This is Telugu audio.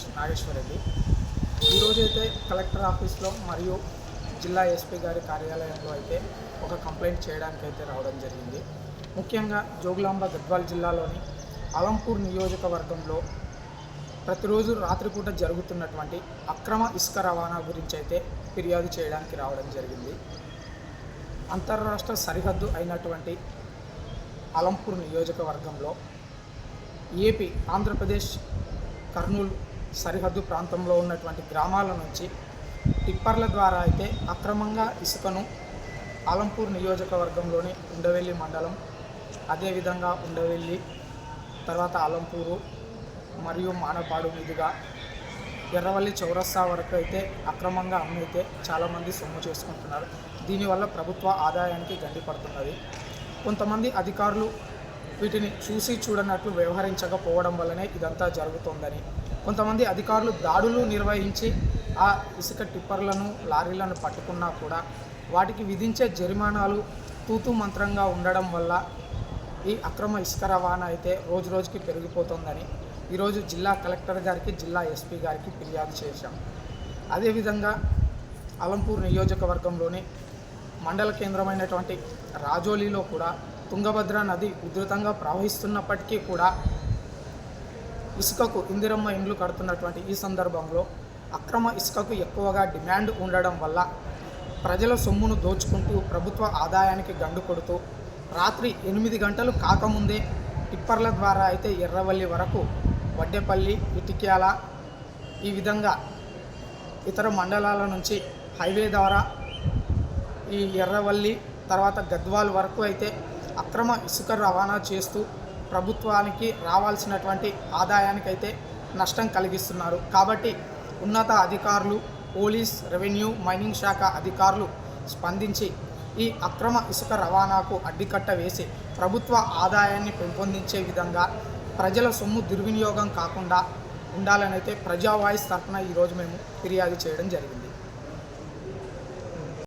నాగేశ్వర నాగేశ్వరరెడ్డి ఈరోజైతే కలెక్టర్ ఆఫీస్లో మరియు జిల్లా ఎస్పీ గారి కార్యాలయంలో అయితే ఒక కంప్లైంట్ చేయడానికి అయితే రావడం జరిగింది. ముఖ్యంగా జోగులాంబ గద్వాల్ జిల్లాలోని అలంపూర్ నియోజకవర్గంలో ప్రతిరోజు రాత్రిపూట జరుగుతున్నటువంటి అక్రమ ఇసుక రవాణా గురించి అయితే ఫిర్యాదు చేయడానికి రావడం జరిగింది. అంతర్రాష్ట్ర సరిహద్దు అయినటువంటి అలంపూర్ నియోజకవర్గంలో ఏపీ ఆంధ్రప్రదేశ్ కర్నూలు సరిహద్దు ప్రాంతంలో ఉన్నటువంటి గ్రామాల నుంచి టిప్పర్ల ద్వారా అయితే అక్రమంగా ఇసుకను ఆలంపూర్ నియోజకవర్గంలోని ఉండవెల్లి మండలం అదేవిధంగా ఉండవెల్లి తర్వాత ఆలంపూరు మరియు మానపాడు మీదుగా ఎర్రవల్లి చౌరస్తా వరకు అయితే అక్రమంగా అమ్మితే చాలామంది సొమ్ము చేసుకుంటున్నారు. దీనివల్ల ప్రభుత్వ ఆదాయానికి గండిపడుతున్నది కొంతమంది అధికారులు వీటిని చూసి చూడనట్లు వ్యవహరించకపోవడం వల్లనే ఇదంతా జరుగుతోందని కొంతమంది అధికారులు దాడులు నిర్వహించి ఆ ఇసుక టిప్పర్లను లారీలను పట్టుకున్నా కూడా వాటికి విధించే జరిమానాలు తూతూ మంత్రంగా ఉండడం వల్ల ఈ అక్రమ ఇసుక రవాణా అయితే రోజు రోజుకి పెరిగిపోతుందని ఈరోజు జిల్లా కలెక్టర్ గారికి జిల్లా ఎస్పీ గారికి ఫిర్యాదు చేశాం. అదేవిధంగా అలంపూర్ నియోజకవర్గంలోని మండల కేంద్రమైనటువంటి రాజోలీలో కూడా తుంగభద్ర నది ఉధృతంగా ప్రవహిస్తున్నప్పటికీ కూడా ఇసుకకు ఇందిరమ్మ ఇండ్లు కడుతున్నటువంటి ఈ సందర్భంలో అక్రమ ఇసుకకు ఎక్కువగా డిమాండ్ ఉండడం వల్ల ప్రజల సొమ్మును దోచుకుంటూ ప్రభుత్వ ఆదాయానికి గండు కొడుతూ రాత్రి ఎనిమిది గంటలు కాకముందే టిప్పర్ల ద్వారా అయితే ఎర్రవల్లి వరకు వడ్డేపల్లి ఇటిక్యాల ఈ విధంగా ఇతర మండలాల నుంచి హైవే ద్వారా ఈ ఎర్రవల్లి తర్వాత గద్వాల్ వరకు అయితే అక్రమ ఇసుక రవాణా చేస్తూ ప్రభుత్వానికి రావాల్సినటువంటి ఆదాయానికైతే నష్టం కలిగిస్తున్నారు. కాబట్టి ఉన్నత అధికారులు పోలీస్ రెవెన్యూ మైనింగ్ శాఖ అధికారులు స్పందించి ఈ అక్రమ ఇసుక రవాణాకు అడ్డికట్ట వేసి ప్రభుత్వ ఆదాయాన్ని పెంపొందించే విధంగా ప్రజల సొమ్ము దుర్వినియోగం కాకుండా ఉండాలని అయితే ప్రజా వాయిస్ తరఫున ఈరోజు మేము ఫిర్యాదు చేయడం జరిగింది.